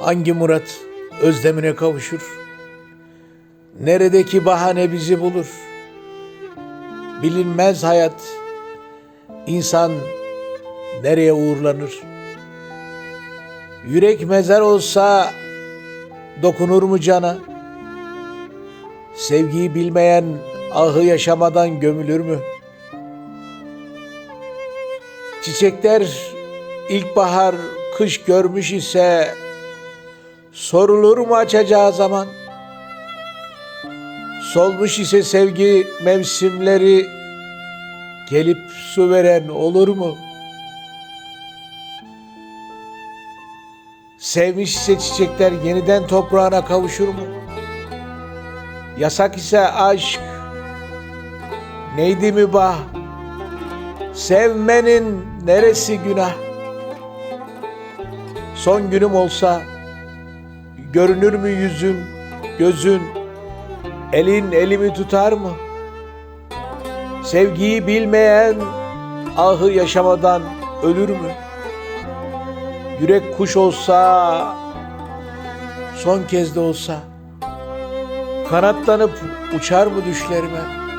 Hangi murat özlemine kavuşur? Neredeki bahane bizi bulur? Bilinmez hayat, insan nereye uğurlanır? Yürek mezar olsa dokunur mu cana? Sevgiyi bilmeyen ahı yaşamadan gömülür mü? Çiçekler ilkbahar, kış görmüş ise sorulur mu açacağı zaman? Solmuş ise sevgi mevsimleri gelip su veren olur mu? Sevmiş ise çiçekler yeniden toprağına kavuşur mu? Yasak ise aşk neydi mübah? Sevmenin neresi günah? Son günüm olsa görünür mü yüzün, gözün, elin elimi tutar mı? Sevgiyi bilmeyen ahı yaşamadan ölür mü? Yürek kuş olsa, son kez de olsa kanatlanıp uçar mı düşlerime?